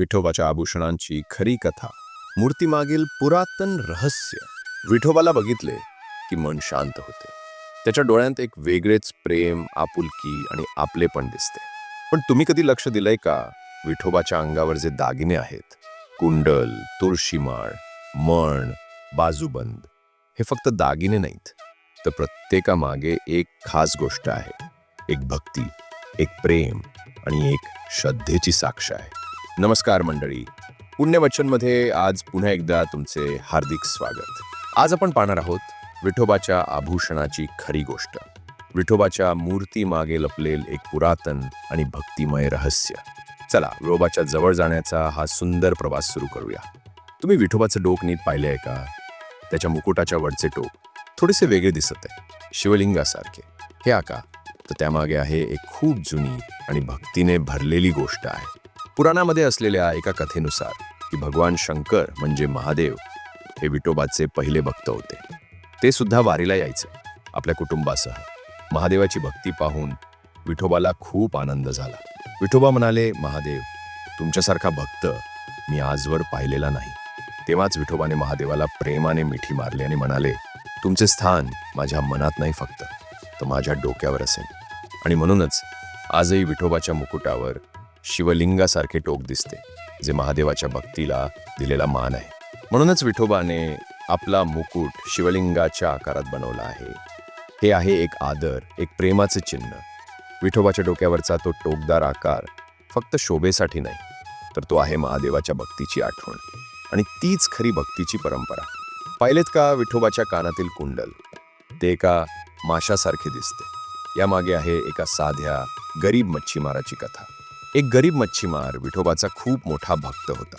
विठोबाच्या आभूषणांची खरी कथा. मूर्तीमागील पुरातन रहस्य. विठोबाला बघितले की मन शांत होते. त्याच्या डोळ्यात एक वेगळेच प्रेम आपुलकी आणि आपले पण दिसते. पण तुम्ही कधी लक्ष दिलंय का? विठोबाच्या अंगावर जे दागिने आहेत. कुंडल तुळशीमाळ मण बाजूबंद हे फक्त दागिने नाहीत. तर प्रत्येकामागे एक खास गोष्ट आहे. एक भक्ती एक प्रेम आणि एक श्रद्धेची साक्ष आहे. नमस्कार मंडळी. पुण्यवचनमध्ये आज पुन्हा एकदा तुमचे हार्दिक स्वागत. आज आपण पाहणार आहोत विठोबाच्या आभूषणाची खरी गोष्ट. विठोबाच्या मूर्ती मागे लपलेल एक पुरातन आणि भक्तिमय रहस्य. चला विठोबाच्या जवळ जाण्याचा हा सुंदर प्रवास सुरू करूया. तुम्ही विठोबाचं डोक नीट पाहिले आहे का? त्याच्या मुकुटाच्या वरचे टोक थोडेसे वेगळे दिसत आहे शिवलिंगासारखे. हे आका तर त्यामागे आहे एक खूप जुनी आणि भक्तीने भरलेली गोष्ट आहे. पुराणामध्ये असलेल्या एका कथेनुसार की भगवान शंकर म्हणजे महादेव हे विठोबाचे पहिले भक्त होते. ते सुद्धा वारीला यायचे आपल्या कुटुंबासह. महादेवाची भक्ती पाहून विठोबाला खूप आनंद झाला. विठोबा म्हणाले महादेव तुमच्यासारखा भक्त मी आजवर पाहिलेला नाही. तेव्हाच विठोबाने महादेवाला प्रेमाने मिठी मारली आणि म्हणाले तुमचे स्थान माझ्या मनात नाही फक्त तर माझ्या डोक्यावर असेल. आणि म्हणूनच आजही विठोबाच्या मुकुटावर शिवलिंगासारखे टोक दिसते जे महादेवाच्या भक्तीला दिलेला मान आहे. म्हणूनच विठोबाने आपला मुकुट शिवलिंगाच्या आकारात बनवला आहे. हे आहे एक आदर एक प्रेमाचे चिन्ह. विठोबाच्या डोक्यावरचा तो टोकदार आकार फक्त शोभेसाठी नाही तर तो आहे महादेवाच्या भक्तीची आठवण. आणि तीच खरी भक्तीची परंपरा. पाहिलेत का विठोबाच्या कानातील कुंडल? ते एका माशासारखे दिसते. यामागे आहे एका साध्या गरीब मच्छीमाराची कथा. एक गरीब मच्छीमार विठोबाचा खूप मोठा भक्त होता.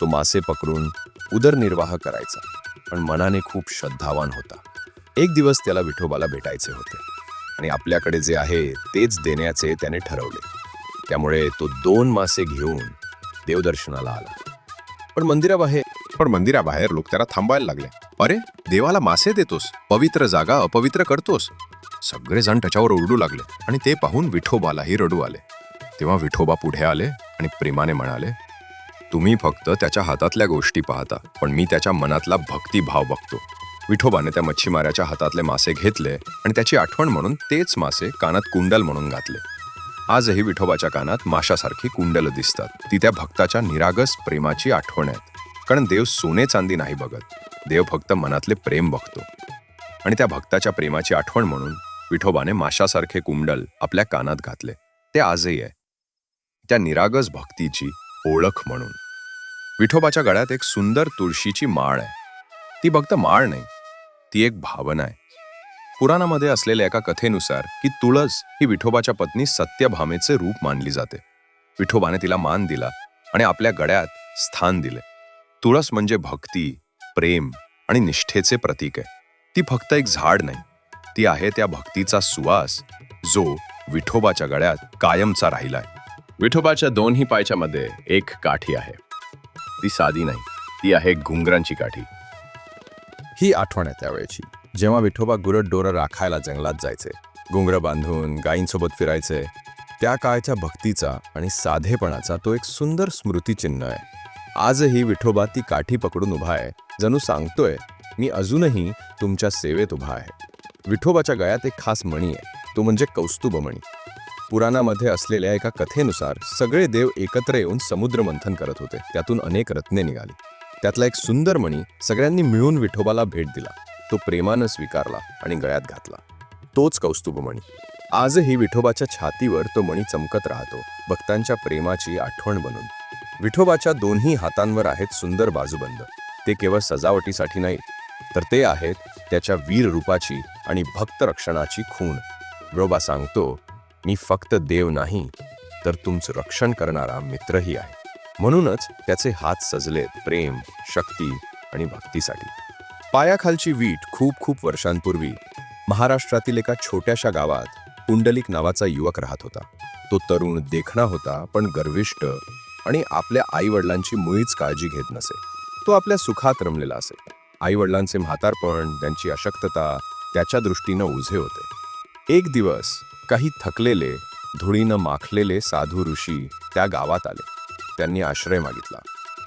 तो मासे पकडून उदरनिर्वाह करायचा पण मनाने खूप श्रद्धावान होता. एक दिवस त्याला विठोबाला भेटायचे होते आणि आपल्याकडे जे आहे तेच देण्याचे त्याने ठरवले. त्यामुळे तो दोन मासे घेऊन देवदर्शनाला आला. पण मंदिराबाहेर पण मंदिराबाहेर लोक त्याला थांबायला लागले. अरे देवाला मासे देतोस. पवित्र जागा अपवित्र करतोस. सगळेजण त्याच्यावर ओरडू लागले आणि ते पाहून विठोबालाही रडू आले. तेव्हा विठोबा पुढे आले आणि प्रेमाने म्हणाले तुम्ही फक्त त्याच्या हातातल्या गोष्टी पाहता पण मी त्याच्या मनातला भक्तिभाव बघतो. विठोबाने त्या मच्छीमाराच्या हातातले मासे घेतले आणि त्याची आठवण म्हणून तेच मासे कानात कुंडल म्हणून घातले. आजही विठोबाच्या कानात माशासारखी कुंडल दिसतात. ती त्या भक्ताच्या निरागस प्रेमाची आठवण आहेत. कारण देव सोने चांदी नाही बघत. देव फक्त मनातले प्रेम बघतो. आणि त्या भक्ताच्या प्रेमाची आठवण म्हणून विठोबाने माशासारखे कुंडल आपल्या कानात घातले. ते आजही आहे. त्या निरागस भक्तीची ओळख म्हणून. विठोबाच्या गळ्यात एक सुंदर तुळशीची माळ आहे. ती फक्त माळ नाही ती एक भावना आहे. पुराणामध्ये असलेल्या एका कथेनुसार की तुळस ही विठोबाच्या पत्नी सत्यभामेचे रूप मानली जाते. विठोबाने तिला मान दिला आणि आपल्या गळ्यात स्थान दिले. तुळस म्हणजे भक्ती प्रेम आणि निष्ठेचे प्रतीक आहे. ती फक्त एक झाड नाही ती आहे त्या भक्तीचा सुवास जो विठोबाच्या गळ्यात कायमचा राहिलाय. विठोबाच्या दोन्ही पायच्यामध्ये एक काठी आहे. ती साधी नाही ती आहे घुंगरांची काठी. ही आठवण आहे त्यावेळेची. जेव्हा विठोबा गुरट डोरं राखायला जंगलात जायचे घुंगर बांधून गायींसोबत फिरायचे त्या काळच्या भक्तीचा आणि साधेपणाचा तो एक सुंदर स्मृतिचिन्ह आहे. आजही विठोबा ती काठी पकडून उभा आहे. जणू सांगतोय मी अजूनही तुमच्या सेवेत उभा आहे. विठोबाच्या गळ्यात एक खास मणी आहे. तो म्हणजे कौस्तुभमणी. पुराणामध्ये असलेल्या एका कथेनुसार सगळे देव एकत्र येऊन समुद्र मंथन करत होते. त्यातून अनेक रत्ने निघाली. त्यातला एक सुंदर मणी सगळ्यांनी मिळून विठोबाला भेट दिला. तो प्रेमानं स्वीकारला आणि गळ्यात घातला. तोच कौस्तुभ मणी आजही विठोबाच्या छातीवर तो मणी चमकत राहतो. भक्तांच्या प्रेमाची आठवण बनून. विठोबाच्या दोन्ही हातांवर आहेत सुंदर बाजूबंद. ते केवळ सजावटीसाठी नाही तर ते आहेत त्याच्या वीर रूपाची आणि भक्त रक्षणाची खूण. विठोबा सांगतो मी फक्त देव नाही तर तुमचं रक्षण करणारा मित्रही आहे. म्हणूनच त्याचे हात सजलेत प्रेम शक्ती आणि भक्तीसाठी. पायाखालची वीट खूप खूप वर्षांपूर्वी महाराष्ट्रातील एका छोट्याशा गावात पुंडलिक नावाचा युवक राहत होता. तो तरुण देखणा होता पण गर्विष्ट आणि आपल्या आईवडिलांची मुळीच काळजी घेत नसे. तो आपल्या सुखात रमलेला असे. आईवडिलांचे म्हातारपण त्यांची अशक्तता त्याच्या दृष्टीनं उझे होते. एक दिवस काही थकलेले धुळीनं माखलेले साधू ऋषी त्या गावात आले. त्यांनी आश्रय मागितला.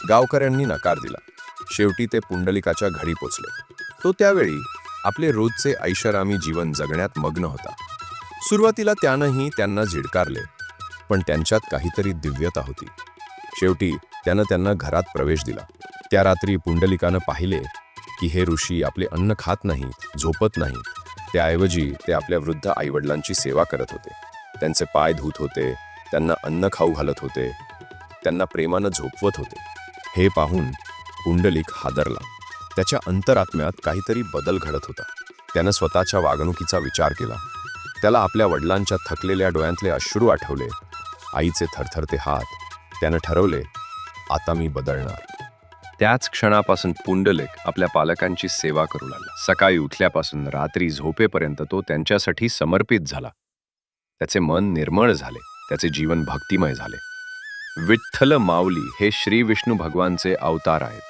गावकऱ्यांनी नकार दिला. शेवटी ते पुंडलिकाच्या घरी पोचले. तो त्यावेळी आपले रोजचे ऐषारामी जीवन जगण्यात मग्न होता. सुरुवातीला त्यानंही त्यांना झिडकारले पण त्यांच्यात काहीतरी दिव्यता होती. शेवटी त्यानं त्यांना घरात प्रवेश दिला. त्या रात्री पुंडलिकानं पाहिले की हे ऋषी आपले अन्न खात नाही झोपत नाही त्याऐवजी ते आपल्या वृद्ध आईवडिलांची सेवा करत होते. त्यांचे पाय धुत होते त्यांना अन्न खाऊ घालत होते त्यांना प्रेमानं झोपवत होते. हे पाहून पुंडलिक हादरला. त्याच्या अंतरात्म्यात काहीतरी बदल घडत होता. त्यानं स्वतःच्या वागणुकीचा विचार केला. त्याला आपल्या वडिलांच्या थकलेल्या डोळ्यांतले अश्रू आठवले. आईचे थरथरते हात त्यानं ठरवले आता मी बदलणार. त्याच क्षणापासून पुंडलिक आपल्या पालकांची सेवा करू लागला. सकाळी उठल्यापासून रात्री झोपेपर्यंत तो त्यांच्यासाठी समर्पित झाला. त्याचे मन निर्मळ झाले. त्याचे जीवन भक्तिमय झाले. विठ्ठल माऊली हे श्री विष्णू भगवानचे अवतार आहेत.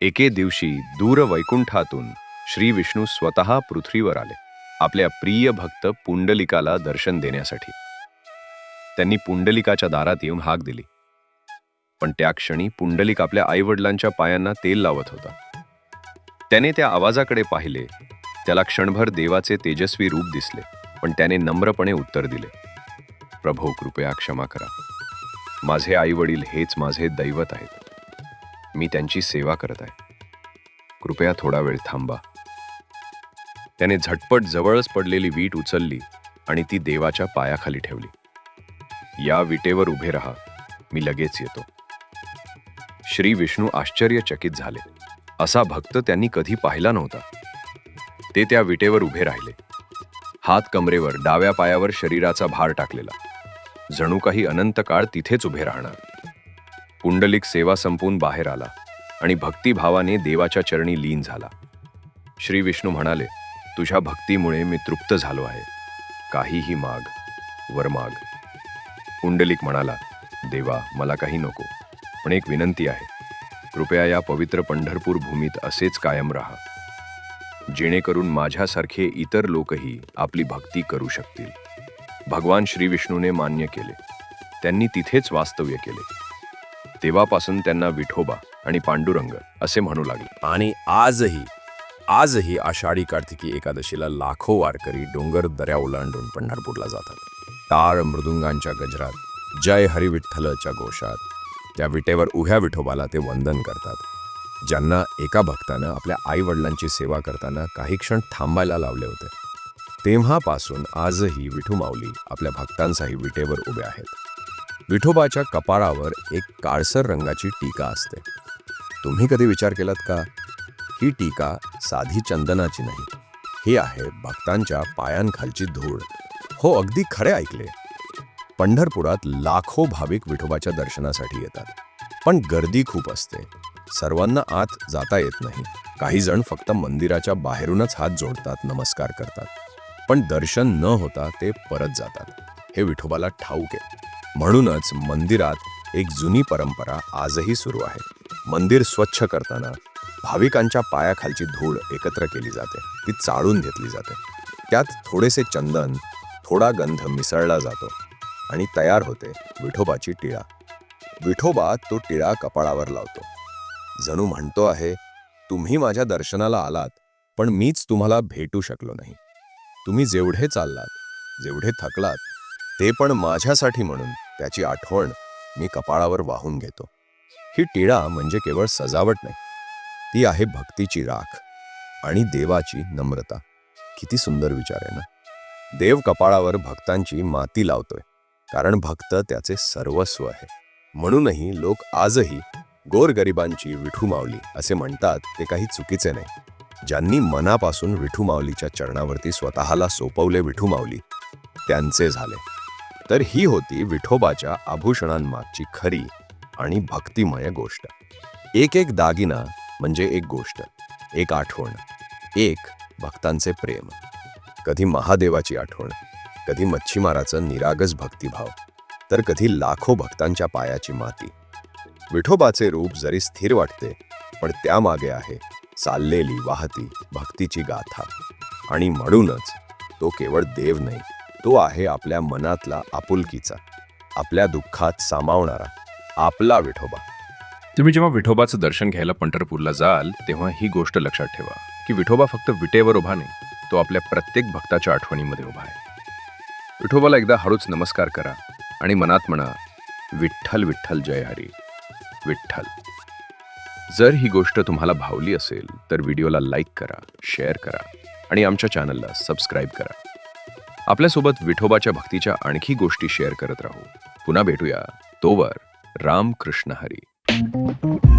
एके दिवशी दूर वैकुंठातून श्री विष्णू स्वतः पृथ्वीवर आले. आपल्या प्रिय भक्त पुंडलिकाला दर्शन देण्यासाठी. त्यांनी पुंडलिकाच्या दारात येऊन हाक दिली. पण त्या क्षणी पुंडलिक आपल्या आईवडिलांच्या पायांना तेल लावत होता. त्याने त्या आवाजाकडे पाहिले. त्याला क्षणभर देवाचे तेजस्वी रूप दिसले पण त्याने नम्रपणे उत्तर दिले. प्रभो कृपया क्षमा करा. माझे आईवडील हेच माझे दैवत आहेत. मी त्यांची सेवा करत आहे. कृपया थोडा वेळ थांबा. त्याने झटपट जवळच पडलेली वीट उचलली आणि ती देवाच्या पायाखाली ठेवली. या विटेवर उभे राहा. मी लगेच येतो. श्री विष्णू आश्चर्यचकित झाले. असा भक्त त्यांनी कधी पाहिला नव्हता. ते त्या विटेवर उभे राहिले. हात कमरेवर डाव्या पायावर शरीराचा भार टाकलेला. जणू काही अनंत काळ तिथेच उभे राहणार. पुंडलिक सेवा संपून बाहेर आला आणि भक्तिभावाने देवाच्या चरणी लीन झाला. श्री विष्णू म्हणाले तुझ्या भक्तीमुळे मी तृप्त झालो आहे. काहीही माग वर माग. पुंडलिक म्हणाला देवा मला काही नको. पण एक विनंती आहे. कृपया या पवित्र पंढरपूर भूमीत असेच कायम राहा. जेणेकरून माझ्यासारखे इतर लोकही आपली भक्ती करू शकतील. भगवान श्री विष्णूने मान्य केले. त्यांनी तिथेच वास्तव्य केले. तेव्हापासून त्यांना विठोबा आणि पांडुरंग असे म्हणू लागले. आणि आजही आजही आषाढी कार्तिकी एकादशीला लाखो वारकरी डोंगर दऱ्या ओलांडून पंढरपूरला जातात. टाळ मृदुंगांच्या गजरात जय हरिविठ्ठलच्या घोषात. त्या विटेवर उभ्या विठोबाला ते वंदन करतात. ज्यांना एका भक्तानं आपल्या आई वडिलांची सेवा करताना काही क्षण थांबायला लावले होते. तेव्हापासून आजही विठू माऊली आपल्या भक्तांचाही विटेवर उभे आहेत. विठोबाच्या कपाळावर एक काळसर रंगाची टीका असते. तुम्ही कधी विचार केलात का? ही टीका साधी चंदनाची नाही. ही आहे भक्तांच्या पायांखालची धूळ. हो अगदी खरे ऐकले. पंढरपुरात लाखो भाविक विठोबाच्या दर्शनासाठी येतात. पण गर्दी खूप असते. सर्वांना आत जाता येत नाही. काही जण फक्त मंदिराच्या बाहेरूनच हात जोडतात नमस्कार करतात. पण दर्शन न होता ते परत जातात. हे विठोबाला ठाऊक आहे. म्हणूनच मंदिरात एक जुनी परंपरा आजही सुरू आहे. मंदिर स्वच्छ करताना भाविकांच्या पायाखालची धूळ एकत्र केली जाते. ती चाळून घेतली जाते. त्यात थोडेसे चंदन थोडा गंध मिसळला जातो. आणि तयार होते विठोबाची टिळा. विठोबा तो टिळा कपाळावर लावतो. जणू म्हणतो आहे तुम्ही माझ्या दर्शनाला आलात पण मीच तुम्हाला भेटू शकलो नाही. तुम्ही जेवढे चाललात जेवढे थकलात ते पण माझ्यासाठी म्हणून त्याची आठवण मी कपाळावर वाहून घेतो. ही टिळा म्हणजे केवळ सजावट नाही ती आहे भक्तीची राख आणि देवाची नम्रता. किती सुंदर विचार आहे ना. देव कपाळावर भक्तांची माती लावतोय. कारण भक्त त्याचे सर्वस्व आहे. म्हणूनही लोक आजही गोरगरिबांची विठू माऊली असे म्हणतात ते काही चुकीचे नाही. ज्यांनी मनापासून विठू माऊलीच्या चरणावरती स्वतःला सोपवले विठू माऊली त्यांचे झाले. तर ही होती विठोबाच्या आभूषणांमागची खरी आणि भक्तिमय गोष्ट. एक एक दागिना म्हणजे एक गोष्ट एक आठवण एक भक्तांचे प्रेम. कधी महादेवाची आठवण कधी मच्छीमाराचं निरागस भक्तिभाव तर कधी लाखो भक्तांच्या पायाची माती. विठोबाचे रूप जरी स्थिर वाटते पण त्यामागे आहे चाललेली वाहती भक्तीची गाथा. आणि म्हणूनच तो केवळ देव नाही तो आहे आपल्या मनातला आपुलकीचा आपल्या दुःखात सामावणारा आपला विठोबा. तुम्ही जेव्हा विठोबाचं दर्शन घ्यायला पंढरपूरला जाल तेव्हा ही गोष्ट लक्षात ठेवा की विठोबा फक्त विटेवर उभा नाही तो आपल्या प्रत्येक भक्ताच्या आठवणीमध्ये उभा आहे. विठोबाला एकदा हळूच नमस्कार करा आणि मनात म्हणा विठ्ठल विठ्ठल जय हरी. विठ्ठल. जर ही गोष्ट तुम्हाला भावली असेल तर व्हिडिओला लाईक करा शेअर करा आणि आमच्या चॅनलला सबस्क्राईब करा. आपल्यासोबत विठोबाच्या भक्तीच्या आणखी गोष्टी शेअर करत राहू. पुन्हा भेटूया तोवर राम कृष्ण हरी.